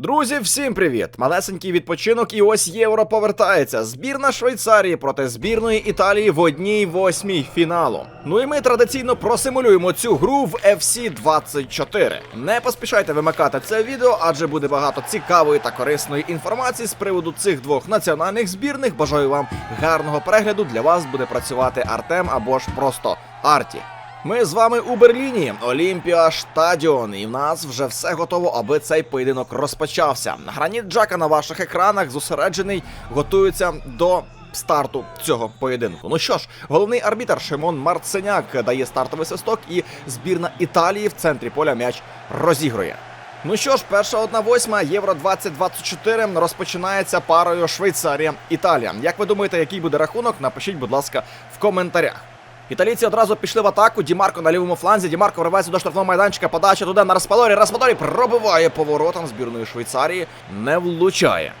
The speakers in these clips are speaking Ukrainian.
Друзі, всім привіт! Малесенький відпочинок, і ось євро повертається. Збірна Швейцарії проти збірної Італії в одній восьмій фіналу. Ну і ми традиційно просимулюємо цю гру в FC 24. Не поспішайте вимикати це відео, адже буде багато цікавої та корисної інформації з приводу цих двох національних збірних. Бажаю вам гарного перегляду. Для вас буде працювати Артем або ж просто Арті. Ми з вами у Берліні, Олімпіа Штадіон, і в нас вже все готово, аби цей поєдинок розпочався. Граніт Джака на ваших екранах зосереджений, готується до старту цього поєдинку. Ну що ж, головний арбітр Шимон Марценяк дає стартовий свисток, і збірна Італії в центрі поля м'яч розігрує. Ну що ж, перша одна восьма Євро 2024 розпочинається парою Швейцарія Італія. Як ви думаєте, який буде рахунок? Напишіть, будь ласка, в коментарях. Італійці одразу пішли в атаку. Дімарко на лівому фланзі. Дімарко вривається до штрафного майданчика. Подача туди на Распадорі. Распадорі пробиває поворотом збірної Швейцарії. Не влучає.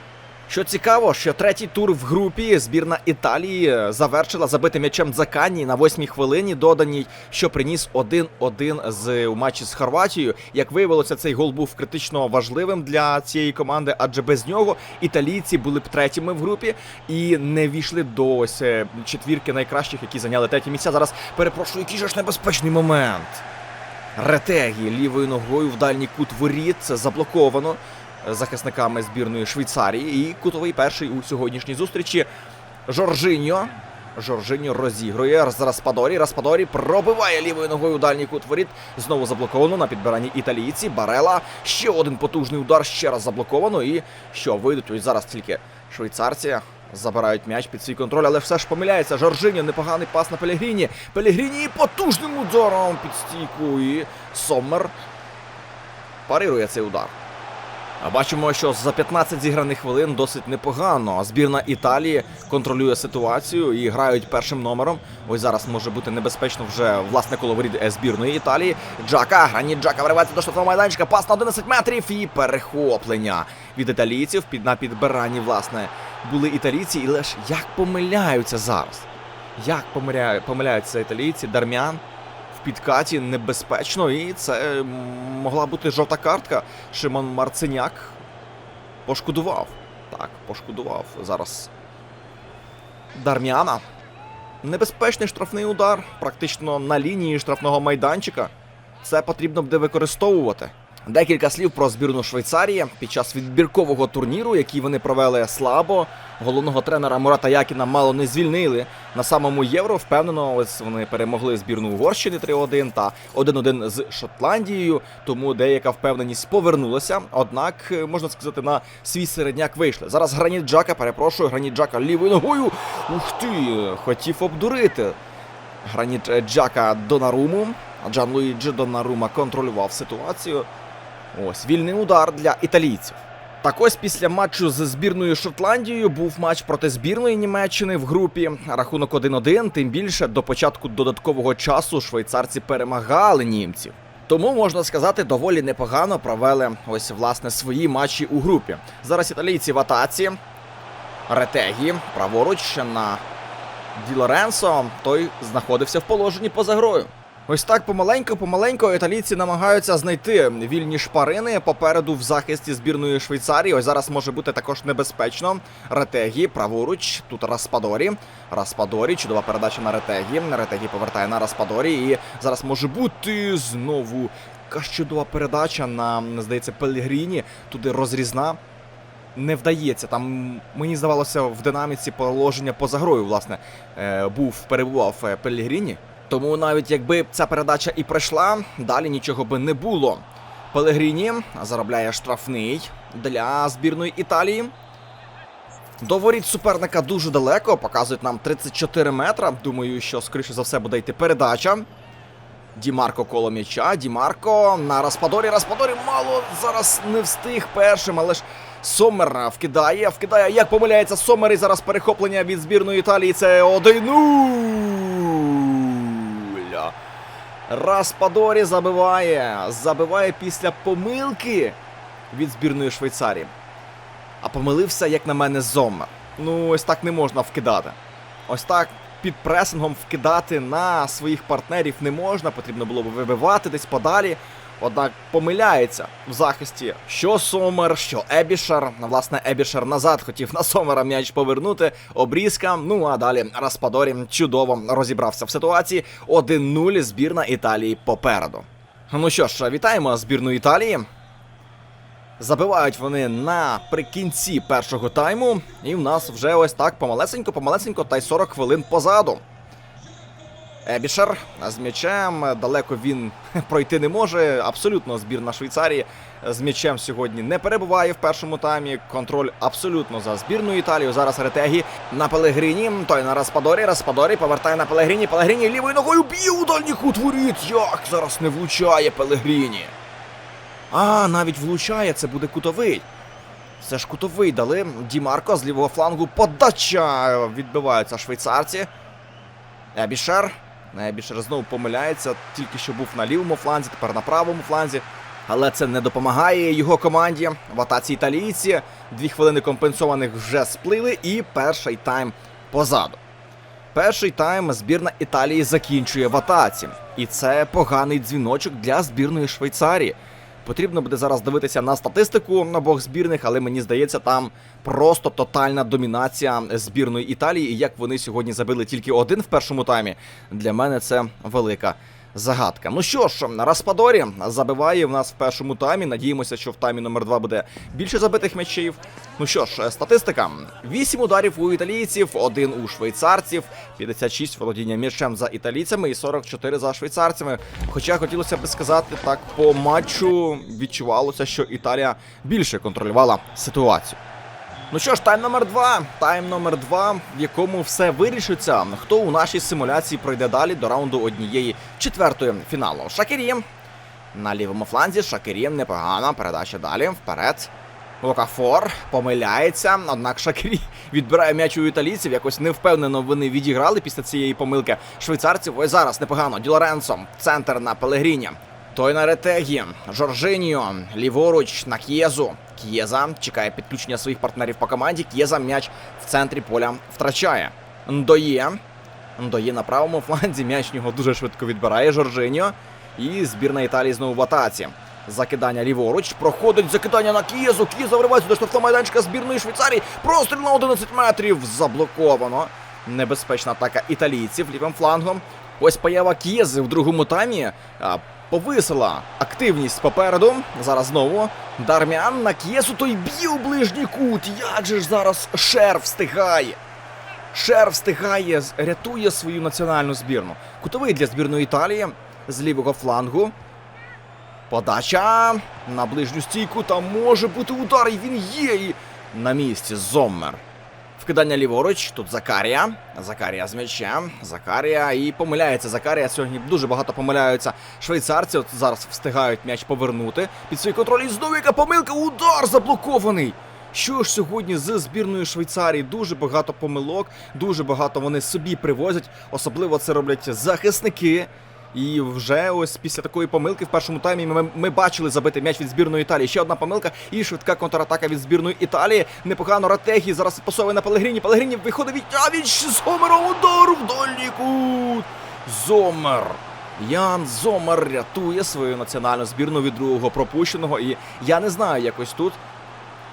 Що цікаво, що третій тур в групі збірна Італії е, завершила забитим м'ячем Дзакані на восьмій хвилині, доданій, що приніс 1-1 з у матчі з Хорватією. Як виявилося, цей гол був критично важливим для цієї команди, адже без нього італійці були б третіми в групі і не війшли до ось е, четвірки найкращих, які зайняли треті місця. Зараз перепрошую, який же ж небезпечний момент. Ретегі лівою ногою в дальній кут воріт це заблоковано захисниками збірної Швейцарії. І кутовий перший у сьогоднішній зустрічі. Жоржиньо. Жоржиньо розігрує з Распадорі. Распадорі пробиває лівою ногою у дальній кут воріт. Знову заблоковано на підбиранні італійці. Барела. Ще один потужний удар, ще раз заблоковано. І що вийдуть? Ось зараз тільки швейцарці. Забирають м'яч під свій контроль, але все ж помиляється. Жоржиньо, непоганий пас на Пелегріні. Пелегріні потужним ударом під стійку. І Соммер парирує цей удар. Бачимо, що за 15 зіграних хвилин досить непогано. Збірна Італії контролює ситуацію і грають першим номером. Ось зараз може бути небезпечно вже власне коловорід збірної Італії. Джака, граніт Джака виривається до штрафного майданчика. Пас на 11 метрів і перехоплення від італійців під на підбиранні, власне, були італійці, і лише як помиляються зараз. Як помиляю, помиляються італійці, Дармян в підкаті небезпечно, і це могла бути жовта картка. Шимон Марценяк пошкодував. Так, пошкодував зараз. Дармяна. Небезпечний штрафний удар, практично на лінії штрафного майданчика. Це потрібно буде використовувати. Декілька слів про збірну Швейцарії під час відбіркового турніру, який вони провели слабо. Головного тренера Мурата Якіна мало не звільнили. На самому євро впевнено, ось вони перемогли збірну Угорщини 3-1 та 1-1 з Шотландією. Тому деяка впевненість повернулася. Однак, е, можна сказати, на свій середняк вийшли. Зараз граніт Джака, перепрошую, граніт Джака лівою ногою. Ух ти! Хотів обдурити. Граніт Джака Донаруму. Джан Луїджі Донарума контролював ситуацію. Ось вільний удар для італійців. Так ось після матчу з збірною Шотландією був матч проти збірної Німеччини в групі. Рахунок 1-1, тим більше до початку додаткового часу швейцарці перемагали німців. Тому можна сказати, доволі непогано провели ось власне свої матчі у групі. Зараз італійці в атаці. Ретегі праворуч на Ді Лоренсо. Той знаходився в положенні поза грою. Ось так помаленько-помаленько італійці намагаються знайти вільні шпарини попереду в захисті збірної Швейцарії. Ось зараз може бути також небезпечно. Ретегі, праворуч, тут Распадорі. Распадорі, чудова передача на Ретегі. Ретегі повертає на Распадорі. І зараз може бути знову якась чудова передача на, здається, Пелігріні. Туди розрізна. Не вдається. Там мені здавалося в динаміці положення поза грою, власне, е, був перебував е, Пелігріні. Тому навіть якби ця передача і пройшла, далі нічого би не було. Пелегріні заробляє штрафний для збірної Італії. До воріт суперника дуже далеко, показують нам 34 метра. Думаю, що скоріше за все буде йти передача. Дімарко коло м'яча. Дімарко на Распадорі. Распадорі мало зараз не встиг першим, але ж Сомер вкидає, вкидає. Як помиляється Сомер і зараз перехоплення від збірної Італії. Це 1-0. Распадорі забиває. Забиває після помилки від збірної Швейцарії. А помилився, як на мене, Зома. Ну, ось так не можна вкидати. Ось так під пресингом вкидати на своїх партнерів не можна. Потрібно було б вибивати десь подалі. Однак помиляється в захисті що Сомер, що Ебішер. Власне, Ебішер назад хотів на Сомера м'яч повернути. Обрізка. Ну а далі Распадорі чудово розібрався в ситуації. 1-0 збірна Італії попереду. Ну що ж, вітаємо збірну Італії. Забивають вони наприкінці першого тайму, і в нас вже ось так помалесенько, помалесенько, та й 40 хвилин позаду. Ебішер з м'ячем. Далеко він пройти не може. Абсолютно збірна Швейцарії з м'ячем сьогодні не перебуває в першому таймі. Контроль абсолютно за збірною Італію. Зараз Ретегі на Пелегрині. Той на Распадорі. Распадорі повертає на Пелегрині. Пелегрині лівою ногою б'є у дальній кут. Як зараз не влучає Пелегрині. А, навіть влучає, це буде кутовий. Це ж кутовий дали. Дімарко з лівого флангу. Подача! Відбиваються швейцарці. Ебішер. Ебішер знову помиляється. Тільки що був на лівому фланзі, тепер на правому фланзі. Але це не допомагає його команді. В атаці італійці. Дві хвилини компенсованих вже сплили, і перший тайм позаду. Перший тайм збірна Італії закінчує в атаці. І це поганий дзвіночок для збірної Швейцарії. Потрібно буде зараз дивитися на статистику обох збірних, але мені здається, там просто тотальна домінація збірної Італії. І як вони сьогодні забили тільки один в першому таймі, для мене це велика загадка. Ну що ж, Распадорі забиває в нас в першому таймі. Надіємося, що в таймі номер 2 буде більше забитих м'ячів. Ну що ж, статистика: 8 ударів у італійців, 1 у швейцарців, 56 володіння м'ячем за італійцями і 44 за швейцарцями. Хоча хотілося б сказати так, по матчу відчувалося, що Італія більше контролювала ситуацію. Ну що ж, тайм номер два. Тайм номер два, в якому все вирішиться. Хто у нашій симуляції пройде далі до раунду однієї четвертої фіналу? Шакірі. На лівому фланзі Шакірі непогана. Передача далі. Вперед. Лукафор помиляється, однак Шакірі відбирає м'яч у італійців. Якось невпевнено вони відіграли після цієї помилки швейцарців. Ось зараз непогано. Ді. Центр на Пелегріні. Той на ретегі. Жоржиньо. Ліворуч на К'єзу. К'єза чекає підключення своїх партнерів по команді. К'єза м'яч в центрі поля втрачає. Ндоє. Ндоє на правому фланзі. М'яч нього дуже швидко відбирає Жоржиньо. І збірна Італії знову в атаці. Закидання ліворуч. Проходить закидання на К'єзу. К'єза вривається до штрафного майданчика збірної Швейцарії. Простріл на 11 метрів. Заблоковано. Небезпечна атака італійців лівим флангом. Ось поява К'єзи в другому таймі. Повисила активність попереду. Зараз знову Дармян на К'єсу той б'є у ближній кут. Як же ж зараз Шер встигає? Шер встигає, рятує свою національну збірну. Кутовий для збірної Італії з лівого флангу. Подача на ближню стійку. Там може бути удар, і він є. І на місці Зоммер. Вкидання ліворуч. Тут Закарія. Закарія з м'ячем. Закарія і помиляється. Закарія сьогодні дуже багато помиляються. Швейцарці от зараз встигають м'яч повернути під свій контроль. І знову яка помилка. Удар заблокований. Що ж сьогодні з збірною Швейцарії? Дуже багато помилок, дуже багато вони собі привозять. Особливо це роблять захисники. І вже ось після такої помилки в першому таймі ми, ми бачили забити м'яч від збірної Італії. Ще одна помилка і швидка контратака від збірної Італії. Непогано Ратегі зараз посовує на Пелегріні. Пелегріні виходить від Авіч з Гомером удар в дальній кут. Зомер. Ян Зомер рятує свою національну збірну від другого пропущеного. І я не знаю, якось тут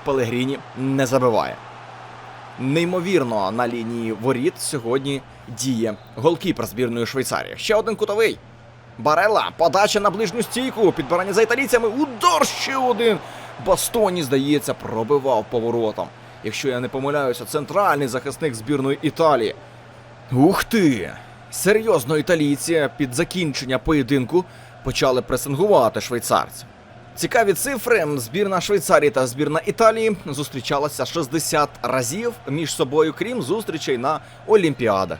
Пелегріні не забиває. Неймовірно на лінії воріт сьогодні діє голкіпер збірної Швейцарії. Ще один кутовий. Барелла, подача на ближню стійку, підбирання за італійцями, удар ще один. Бастоні, здається, пробивав поворотом. Якщо я не помиляюся, центральний захисник збірної Італії. Ух ти! Серйозно, італійці під закінчення поєдинку почали пресингувати швейцарців. Цікаві цифри. Збірна Швейцарії та збірна Італії зустрічалася 60 разів між собою, крім зустрічей на Олімпіадах.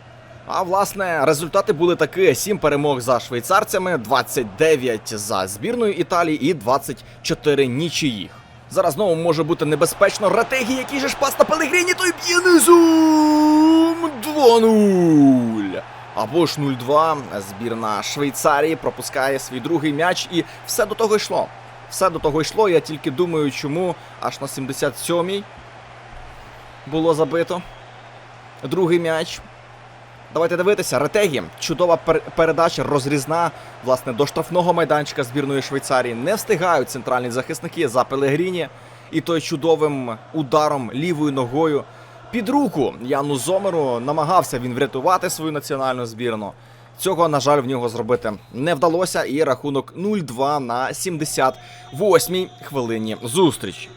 А власне, результати були такі: 7 перемог за швейцарцями, 29 за збірною Італії і 24 нічиїх. Зараз знову може бути небезпечно. Ратегія, який же ж пас на Пелегріні, той б'є низом 2-0. Або ж 0-2. Збірна Швейцарії пропускає свій другий м'яч, і все до того йшло. Все до того йшло. Я тільки думаю, чому аж на 77-й було забито. Другий м'яч. Давайте дивитися. Ретегі. Чудова пер- передача, розрізна, власне, до штрафного майданчика збірної Швейцарії. Не встигають центральні захисники за Пелегріні. І той чудовим ударом лівою ногою під руку Яну Зомеру намагався він врятувати свою національну збірну. Цього, на жаль, в нього зробити не вдалося, і рахунок 0-2 на 78-й хвилині зустрічі.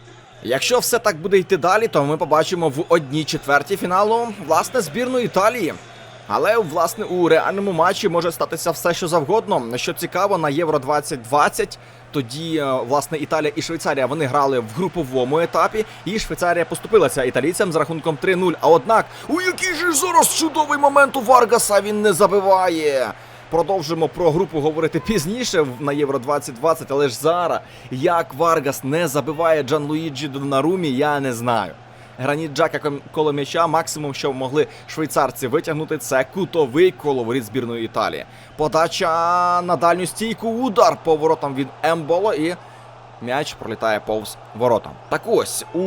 Якщо все так буде йти далі, то ми побачимо в одній четвертій фіналу власне збірну Італії. Але власне у реальному матчі може статися все, що завгодно. Що цікаво, на Євро 2020 тоді е, власне Італія і Швейцарія вони грали в груповому етапі, і Швейцарія поступилася італійцям з рахунком 3-0. А однак, у який же зараз чудовий момент у Варгаса він не забиває. Продовжимо про групу говорити пізніше на Євро 2020, але ж зараз як Варгас не забиває Джан Луїджі Донарумі, я не знаю. Граніт Джака коло м'яча, максимум, що могли швейцарці витягнути, це кутовий коловоріт збірної Італії. Подача на дальню стійку, удар по воротам від Емболо і м'яч пролітає повз ворота. Так ось у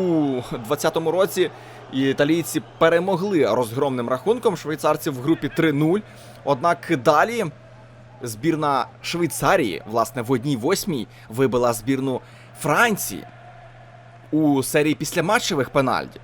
20-му році італійці перемогли розгромним рахунком швейцарців в групі 3-0. Однак далі збірна Швейцарії, власне, в одній восьмій вибила збірну Франції у серії післяматчевих пенальті.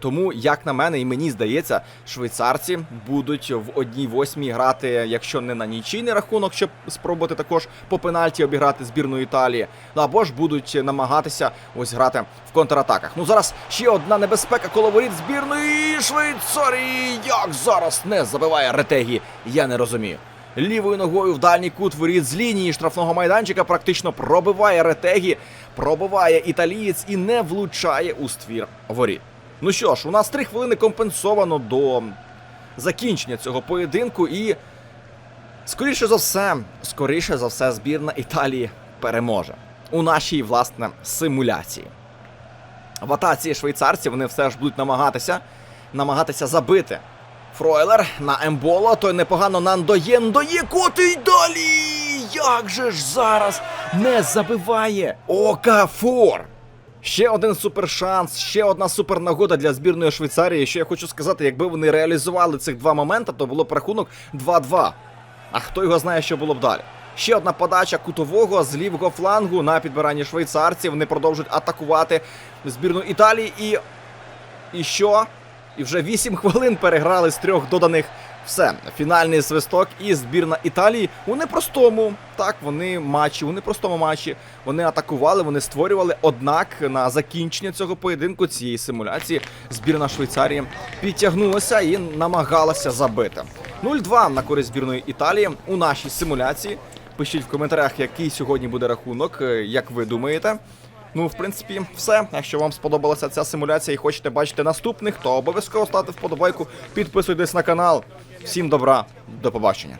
Тому, як на мене, і мені здається, швейцарці будуть в одній восьмій грати, якщо не на нічийний рахунок, щоб спробувати також по пенальті обіграти збірну Італії, ну, або ж будуть намагатися ось грати в контратаках. Ну зараз ще одна небезпека коловоріт збірної Швейцарії. Як зараз не забиває ретегі, я не розумію. Лівою ногою в дальній кут воріт з лінії штрафного майданчика практично пробиває ретегі, пробиває італієць і не влучає у ствір воріт. Ну що ж, у нас три хвилини компенсовано до закінчення цього поєдинку, і скоріше за все, скоріше за все, збірна Італії переможе у нашій власне симуляції. В атаці швейцарці вони все ж будуть намагатися намагатися забити. Фройлер на Емболо, той непогано Нандоє, Ндоє, котий далі! Як же ж зараз не забиває Окафор! Ще один супершанс, ще одна супернагода для збірної Швейцарії. Що я хочу сказати, якби вони реалізували цих два моменти, то було б рахунок 2-2. А хто його знає, що було б далі? Ще одна подача кутового з лівого флангу на підбиранні швейцарців. Вони продовжують атакувати збірну Італії і. І що? І вже 8 хвилин переграли з трьох доданих. Все, фінальний свисток і збірна Італії у непростому. Так, вони матчі, у непростому матчі. Вони атакували, вони створювали. Однак на закінчення цього поєдинку цієї симуляції збірна Швейцарії підтягнулася і намагалася забити. 0-2 на користь збірної Італії у нашій симуляції. Пишіть в коментарях, який сьогодні буде рахунок, е, як ви думаєте. Ну, в принципі, все. Якщо вам сподобалася ця симуляція і хочете бачити наступних, то обов'язково ставте вподобайку, підписуйтесь на канал. Всім добра, до побачення.